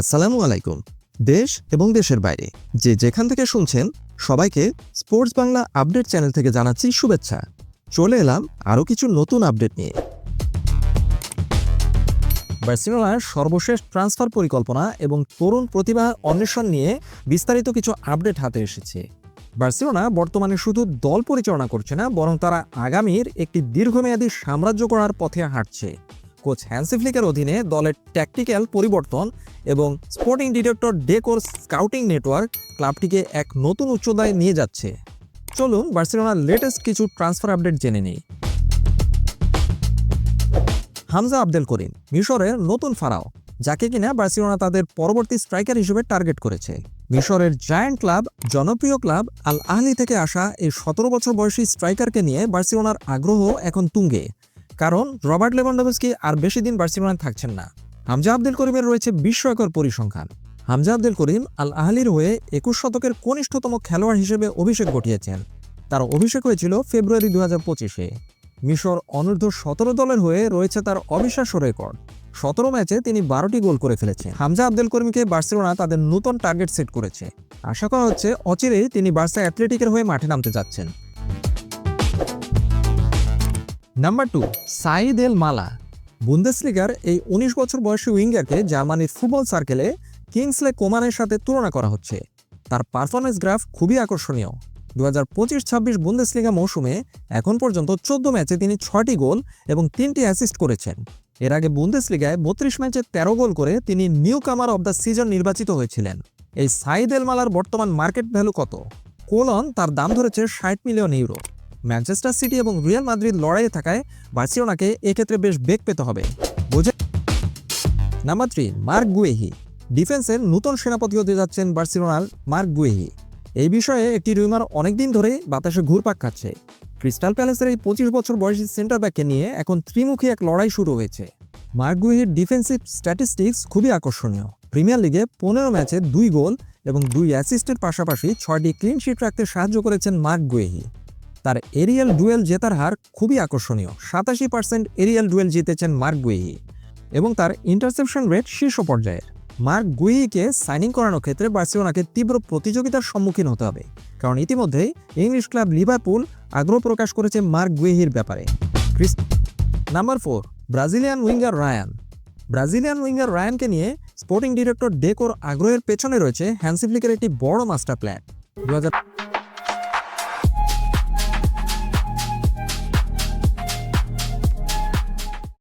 আসসালামু আলাইকুম। দেশ এবং দেশের বাইরে যে যেখান থেকে শুনছেন, সবাইকে স্পোর্টস বাংলা আপডেট চ্যানেল থেকে জানাচ্ছি শুভেচ্ছা। চলে এলাম আরও কিছু নতুন আপডেট নিয়ে। বার্সেলোনার সর্বশেষ ট্রান্সফার পরিকল্পনা এবং তরুণ প্রতিভা অন্বেষণ নিয়ে বিস্তারিত কিছু আপডেট হাতে এসেছে। বার্সেলোনা বর্তমানে শুধু দল পরিচালনা করছে না, বরং তারা আগামীর একটি দীর্ঘমেয়াদী সাম্রাজ্য করার পথে হাঁটছে। কোচ হ্যান্সিফ্লিকের অধীনে দলের ট্যাকটিক্যাল পরিবর্তন এবং sporting director Deco scouting network ক্লাবটিকে এক নতুন উচ্চতায় নিয়ে যাচ্ছে। চলুন বার্সেলোনার লেটেস্ট কিছু ট্রান্সফার আপডেট জেনে নিই। হামজা আবদেল করিম, মিশরের নতুন ফারাও, যাকে কিনা বার্সেলোনা তাদের পরবর্তী স্ট্রাইকার হিসেবে টার্গেট করেছে। মিশরের জায়ান্ট ক্লাব জনপ্রিয় ক্লাব আল আহলি থেকে আসা এই সতেরো বছর বয়সী স্ট্রাইকারকে নিয়ে বার্সেলোনার আগ্রহ এখন তুঙ্গে। কারণ রবার্ট লেভানডোভস্কি আর বেশি দিন বার্সেলোনায় থাকছেন না। হামজা আব্দুল করিমের রয়েছে বিস্ময়কর পরিসংখ্যান। হামজা আব্দুল করিম আল আহলির হয়ে একুশ শতকের কনিষ্ঠতম খেলোয়াড় হিসেবে অভিষেক ঘটিয়েছেন। তার অভিষেক হয়েছিল ফেব্রুয়ারি দু হাজার পঁচিশে। মিশর অনূর্ধ্ব সতেরো দলের হয়ে রয়েছে তার অবিশ্বাস্য রেকর্ড। সতেরো ম্যাচে তিনি বারোটি গোল করে ফেলেছেন। হামজা আব্দুল করিমকে বার্সেলোনা তাদের নতুন টার্গেট সেট করেছে। আশা করা হচ্ছে অচিরেই তিনি বার্সা অ্যাথলেটিকের হয়ে মাঠে নামতে যাচ্ছেন। Number two Said El Mala বুন্দেসলিগার এই উনিশ বছর বয়সী উইঙ্গারকে জার্মানির ফুটবল সার্কেলে কিংসলে কোমানের সাথে তুলনা করা হচ্ছে। তার পারফরমেন্স গ্রাফ খুবই আকর্ষণীয়। দু হাজার পঁচিশ ছাব্বিশ বুন্দেসলিগা মৌসুমে এখন পর্যন্ত চোদ্দ ম্যাচে তিনি ছয়টি গোল এবং তিনটি অ্যাসিস্ট করেছেন। এর আগে বুন্দেসলিগায় বত্রিশ ম্যাচে তেরো গোল করে তিনি নিউ কামার অব দ্য সিজন নির্বাচিত হয়েছিলেন। এই সাইদ এল মালার বর্তমান মার্কেট ভ্যালু কত? কোলন তার দাম ধরেছে ষাট মিলিয়ন ইউরো। ম্যানচেস্টার সিটি এবং রিয়াল মাদ্রিদ লড়াইয়ে থাকায় বার্সিলোনাকে এক্ষেত্রে বেশ বেগ পেতে হবে। বুঝে নাম্বার থ্রি, মার্ক গুয়েহি। ডিফেন্সের নতুন সেনাপতি হতে যাচ্ছেন বার্সিলোনার মার্ক গুয়েহি। এই বিষয়ে একটি রিউমার অনেকদিন ধরে বাতাসে ঘুরপাক খাচ্ছে। ক্রিস্টাল প্যালেসের এই পঁচিশ বছর বয়সী সেন্টার ব্যাককে নিয়ে এখন ত্রিমুখী এক লড়াই শুরু হয়েছে। মার্ক গুয়েহির ডিফেন্সিভ স্ট্যাটিস্টিক্স খুবই আকর্ষণীয়। প্রিমিয়ার লিগে পনেরো ম্যাচে দুই গোল এবং দুই অ্যাসিস্টের পাশাপাশি ছয়টি ক্লিন শিট রাখতে সাহায্য করেছেন মার্ক গুয়েহি। তার এরিয়াল ডুয়েল জেতার হার খুবই আকর্ষণীয়। সাতাশি পার্সেন্ট এরিয়াল ডুয়েল জিতেছেন মার্ক গুইহি এবং তার ইন্টারসেপশন রেট শীর্ষ পর্যায়ের। মার্ক গুইহিকে সাইনিং করানোর ক্ষেত্রে বার্সেলোনাকে তীব্র প্রতিযোগিতার সম্মুখীন হতে হবে, কারণ ইতিমধ্যেই ইংলিশ ক্লাব লিভারপুল আগ্রহ প্রকাশ করেছে মার্ক গুইহির ব্যাপারে। Number four, Brazilian winger Ryan. Brazilian winger রায়ানকে নিয়ে স্পোর্টিং ডিরেক্টর ডেকোর আগ্রহের পেছনে রয়েছে হ্যান্সিফ্লিকের একটি বড় মাস্টার প্ল্যান দু হাজার